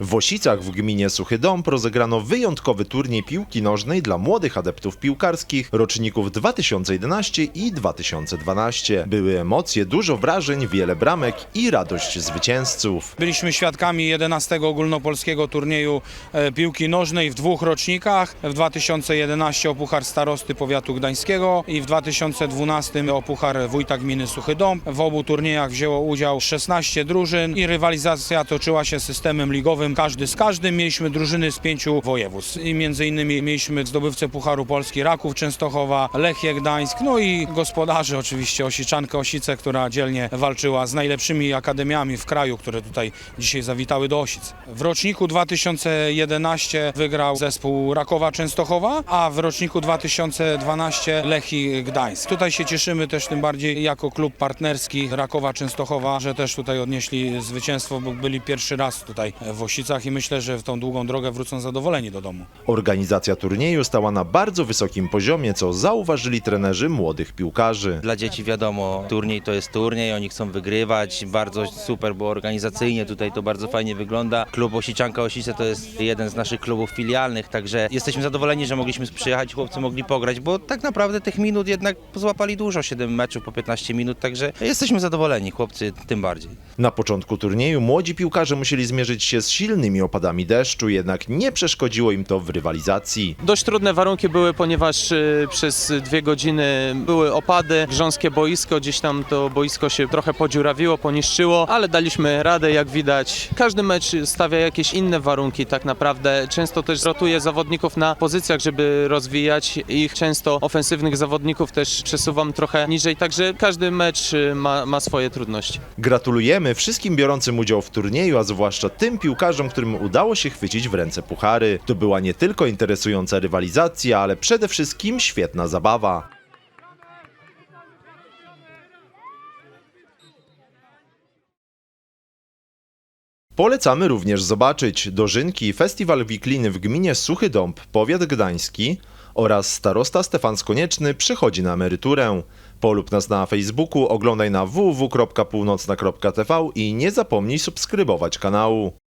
W Osicach w gminie Suchy Dąb rozegrano wyjątkowy turniej piłki nożnej dla młodych adeptów piłkarskich roczników 2011 i 2012. Były emocje, dużo wrażeń, wiele bramek i radość zwycięzców. Byliśmy świadkami 11 ogólnopolskiego turnieju e, piłki nożnej w dwóch rocznikach. W 2011 o Puchar Starosty Powiatu Gdańskiego i w 2012 o Puchar Wójta Gminy Suchy Dąb. W obu turniejach wzięło udział 16 drużyn i rywalizacja toczyła się systemem ligowym każdy z każdym. Mieliśmy drużyny z pięciu województw i między innymi mieliśmy zdobywcę Pucharu Polski Raków Częstochowa, Lechie Gdańsk, no i gospodarzy oczywiście Osiczankę Osice, która dzielnie walczyła z najlepszymi akademiami w kraju, które tutaj dzisiaj zawitały do Osic. W roczniku 2011 wygrał zespół Rakowa Częstochowa, a w roczniku 2012 Lechii Gdańsk. Tutaj się cieszymy też tym bardziej jako klub partnerski Rakowa Częstochowa, że też tutaj odnieśli zwycięstwo, bo byli pierwszy raz tutaj w I myślę, że w tą długą drogę wrócą zadowoleni do domu. Organizacja turnieju stała na bardzo wysokim poziomie, co zauważyli trenerzy młodych piłkarzy. Dla dzieci wiadomo, turniej to jest turniej, oni chcą wygrywać, bardzo super, bo organizacyjnie tutaj to bardzo fajnie wygląda. Klub Osiczanka Osice to jest jeden z naszych klubów filialnych, także jesteśmy zadowoleni, że mogliśmy przyjechać, chłopcy mogli pograć, bo tak naprawdę tych minut jednak złapali dużo, 7 meczów po 15 minut, także jesteśmy zadowoleni, chłopcy tym bardziej. Na początku turnieju młodzi piłkarze musieli zmierzyć się z silnymi opadami deszczu, jednak nie przeszkodziło im to w rywalizacji. Dość trudne warunki były, ponieważ y, przez dwie godziny były opady, grząskie boisko, gdzieś tam to boisko się trochę podziurawiło, poniszczyło, ale daliśmy radę, jak widać. Każdy mecz stawia jakieś inne warunki tak naprawdę. Często też rotuje zawodników na pozycjach, żeby rozwijać ich. Często ofensywnych zawodników też przesuwam trochę niżej, także każdy mecz y, ma, ma swoje trudności. Gratulujemy wszystkim biorącym udział w turnieju, a zwłaszcza tym piłkarzom, którym udało się chwycić w ręce puchary. To była nie tylko interesująca rywalizacja, ale przede wszystkim świetna zabawa. Polecamy również zobaczyć Dożynki, Festiwal Wikliny w gminie Suchy Dąb, powiat gdański oraz starosta Stefan Skonieczny przychodzi na emeryturę. Polub nas na Facebooku, oglądaj na www.północna.tv i nie zapomnij subskrybować kanału.